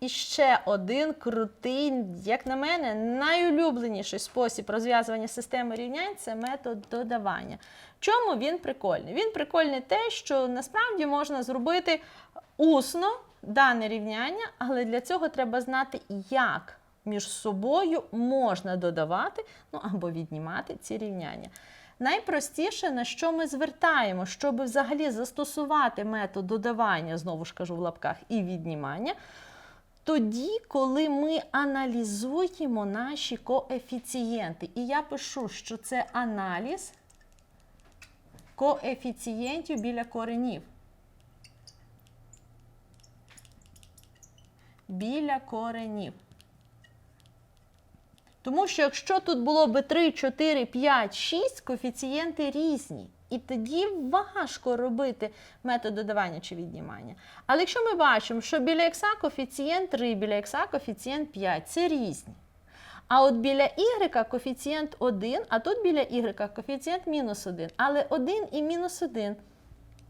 І ще один крутий, як на мене, найулюбленіший спосіб розв'язування системи рівнянь це метод додавання. Чому він прикольний? Він прикольний те, що насправді можна зробити усно дане рівняння, але для цього треба знати, як між собою можна додавати ну, або віднімати ці рівняння. Найпростіше, на що ми звертаємо, щоб взагалі застосувати метод додавання, знову ж кажу в лапках, і віднімання, тоді, коли ми аналізуємо наші коефіцієнти. І я пишу, що це аналіз коефіцієнтів біля коренів. Біля коренів. Тому що якщо тут було би 3, 4, 5, 6, коефіцієнти різні. І тоді важко робити метод додавання чи віднімання. Але якщо ми бачимо, що біля х коефіцієнт 3, біля х коефіцієнт 5, це різні. А от біля y коефіцієнт 1, а тут біля y коефіцієнт мінус 1. Але 1 і мінус 1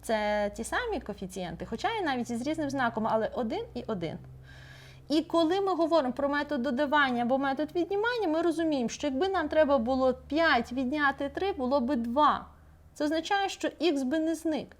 це ті самі коефіцієнти, хоча і навіть із різним знаком, але 1 і 1. І коли ми говоримо про метод додавання або метод віднімання, ми розуміємо, що якби нам треба було 5 відняти 3, було би 2. Це означає, що х би не зник.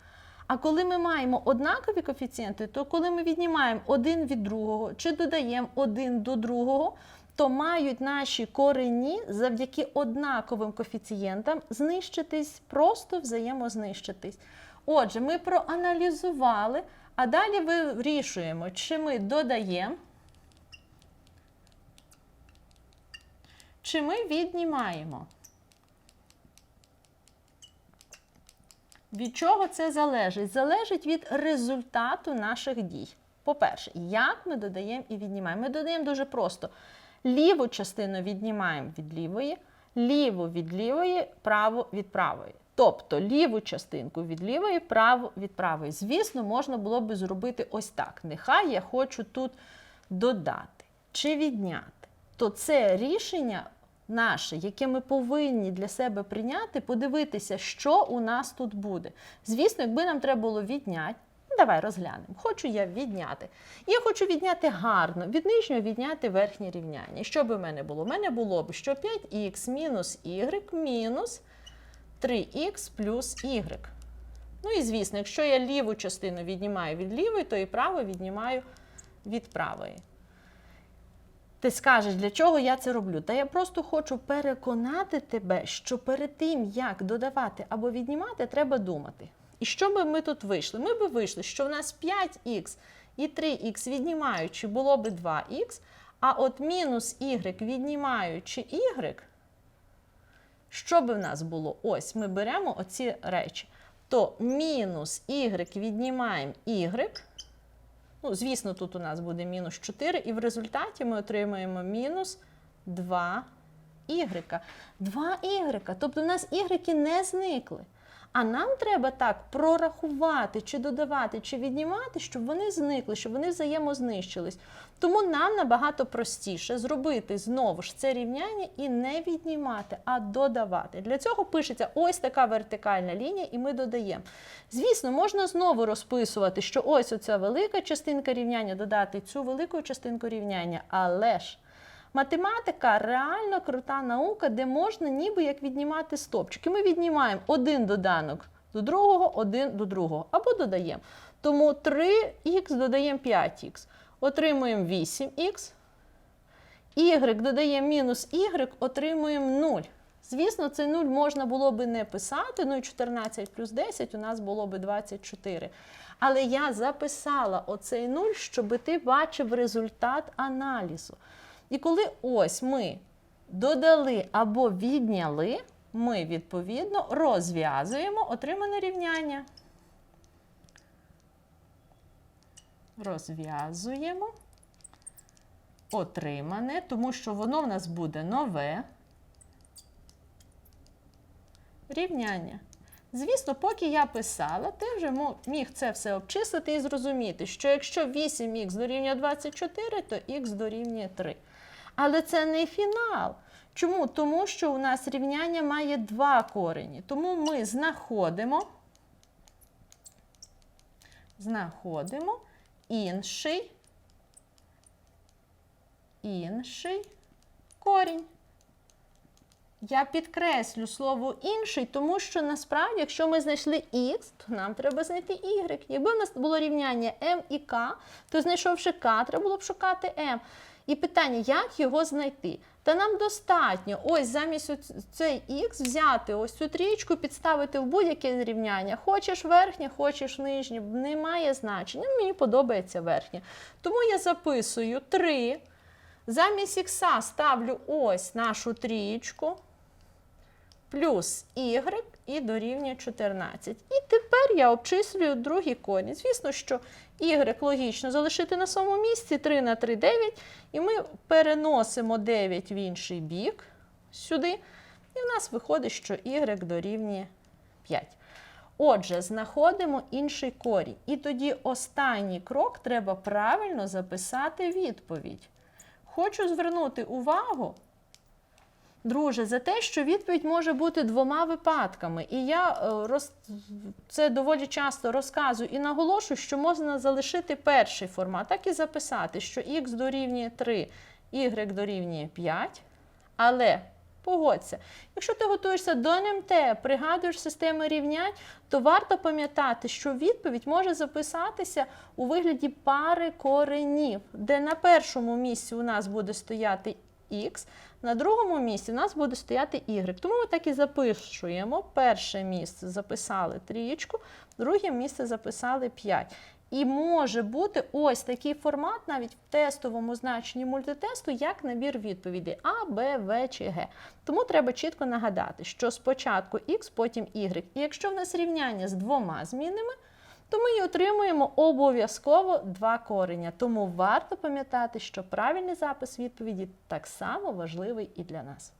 А коли ми маємо однакові коефіцієнти, то коли ми віднімаємо один від другого чи додаємо один до другого, то мають наші корені завдяки однаковим коефіцієнтам знищитись, просто взаємознищитись. Отже, ми проаналізували, а далі вирішуємо, чи ми додаємо, чи ми віднімаємо. Від чого це залежить? Залежить від результату наших дій. По-перше, як ми додаємо і віднімаємо? Ми додаємо дуже просто. Ліву частину віднімаємо від лівої, ліву від лівої, праву від правої. Тобто ліву частинку від лівої, праву від правої. Звісно, можна було би зробити ось так. Нехай я хочу тут додати чи відняти. То це рішення наше, яке ми повинні для себе прийняти, подивитися, що у нас тут буде. Звісно, якби нам треба було відняти, ну, давай розглянемо. Хочу я відняти. Я хочу відняти гарно, від нижнього відняти верхнє рівняння. Що би в мене було? У мене було б, що 5х мінус y мінус 3х плюс y. Ну і звісно, якщо я ліву частину віднімаю від лівої, то і праву віднімаю від правої. Ти скажеш, для чого я це роблю? Та я просто хочу переконати тебе, що перед тим, як додавати або віднімати, треба думати. І що би ми тут вийшли? Ми би вийшли, що в нас 5х і 3х віднімаючи було би 2х, а от мінус y віднімаючи y, що би в нас було? Ось ми беремо оці речі. То мінус y віднімаємо y. Ну, звісно, тут у нас буде мінус 4, і в результаті ми отримаємо мінус 2 y. 2 y. Тобто у нас y не зникли. А нам треба так прорахувати, чи додавати, чи віднімати, щоб вони зникли, щоб вони взаємознищились. Тому нам набагато простіше зробити знову ж це рівняння і не віднімати, а додавати. Для цього пишеться ось така вертикальна лінія, і ми додаємо. Звісно, можна знову розписувати, що ось оця велика частинка рівняння додати цю велику частинку рівняння, але ж. Математика реально крута наука, де можна ніби як віднімати стопчики. Ми віднімаємо один доданок до другого, один до другого, або додаємо. Тому 3х додаємо 5х. Отримуємо 8х. Y додаємо мінус y, отримуємо 0. Звісно, цей 0 можна було би не писати, ну і 14 плюс 10 у нас було би 24. Але я записала оцей 0, щоб ти бачив результат аналізу. І коли ось ми додали або відняли, ми відповідно розв'язуємо отримане рівняння. Розв'язуємо отримане, тому що воно в нас буде нове рівняння. Звісно, поки я писала, ти вже міг це все обчислити і зрозуміти, що якщо 8х дорівнює 24, то х дорівнює 3. Але це не фінал. Чому? Тому що у нас рівняння має два корені. Тому ми знаходимо, знаходимо інший інший корінь. Я підкреслю слово інший, тому що насправді, якщо ми знайшли х, то нам треба знайти y. Якби в нас було рівняння m і k, то знайшовши k, треба було б шукати m. І питання, як його знайти? Та нам достатньо ось замість цей х взяти ось цю трічку, підставити в будь-яке зрівняння. Хочеш верхнє, хочеш нижнє, немає значення. Мені подобається верхнє. Тому я записую 3. Замість х ставлю ось нашу трієчку плюс y і дорівнює 14. І тепер я обчислюю другий корінь. Звісно, що y логічно залишити на своєму місці 3 на 3 9, і ми переносимо 9 в інший бік сюди, і в нас виходить, що y дорівнює 5. Отже, знаходимо інший корінь. І тоді останній крок треба правильно записати відповідь. Хочу звернути увагу, друже, за те, що відповідь може бути двома випадками. І я е, роз... це доволі часто розказую і наголошую, що можна залишити перший формат, так і записати, що х дорівнює 3, y дорівнює 5. Але погодься, якщо ти готуєшся до НМТ, пригадуєш системи рівнянь, то варто пам'ятати, що відповідь може записатися у вигляді пари коренів, де на першому місці у нас буде стояти х, на другому місці у нас буде стояти y. Тому ми так і запишуємо. Перше місце записали трієчку, друге місце записали 5. І може бути ось такий формат навіть в тестовому значенні мультитесту, як набір відповідей А, Б, В чи Г. Тому треба чітко нагадати, що спочатку Х, потім Y. І якщо в нас рівняння з двома змінними, то ми отримуємо обов'язково два кореня. Тому варто пам'ятати, що правильний запис відповіді так само важливий і для нас.